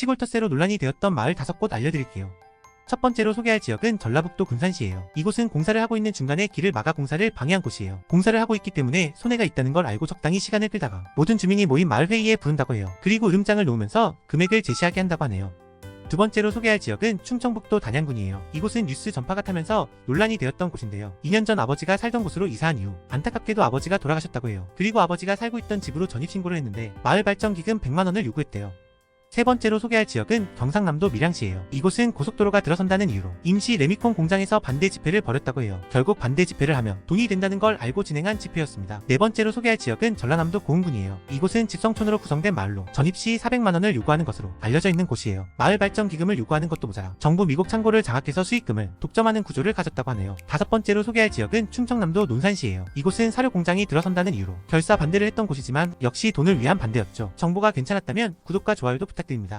시골 텃세로 논란이 되었던 마을 다섯 곳 알려드릴게요. 첫 번째로 소개할 지역은 전라북도 군산시예요. 이곳은 공사를 하고 있는 중간에 길을 막아 공사를 방해한 곳이에요. 공사를 하고 있기 때문에 손해가 있다는 걸 알고 적당히 시간을 끌다가 모든 주민이 모인 마을 회의에 부른다고 해요. 그리고 으름장을 놓으면서 금액을 제시하게 한다고 하네요. 두 번째로 소개할 지역은 충청북도 단양군이에요. 이곳은 뉴스 전파가 타면서 논란이 되었던 곳인데요. 2년 전 아버지가 살던 곳으로 이사한 이후 안타깝게도 아버지가 돌아가셨다고 해요. 그리고 아버지가 살고 있던 집으로 전입신고를 했는데 마을 발전 기금 100만 원을 요구했대요. 세 번째로 소개할 지역은 경상남도 밀양시예요. 이곳은 고속도로가 들어선다는 이유로 임시 레미콘 공장에서 반대 집회를 벌였다고 해요. 결국 반대 집회를 하면 돈이 된다는 걸 알고 진행한 집회였습니다. 네 번째로 소개할 지역은 전라남도 고흥군이에요. 이곳은 집성촌으로 구성된 마을로 전입 시 400만 원을 요구하는 것으로 알려져 있는 곳이에요. 마을 발전 기금을 요구하는 것도 모자라 정부 미국 창고를 장악해서 수익금을 독점하는 구조를 가졌다고 하네요. 다섯 번째로 소개할 지역은 충청남도 논산시예요. 이곳은 사료 공장이 들어선다는 이유로 결사 반대를 했던 곳이지만 역시 돈을 위한 반대였죠. 정보가 괜찮았다면 구독과 좋아요도 부탁드립니다.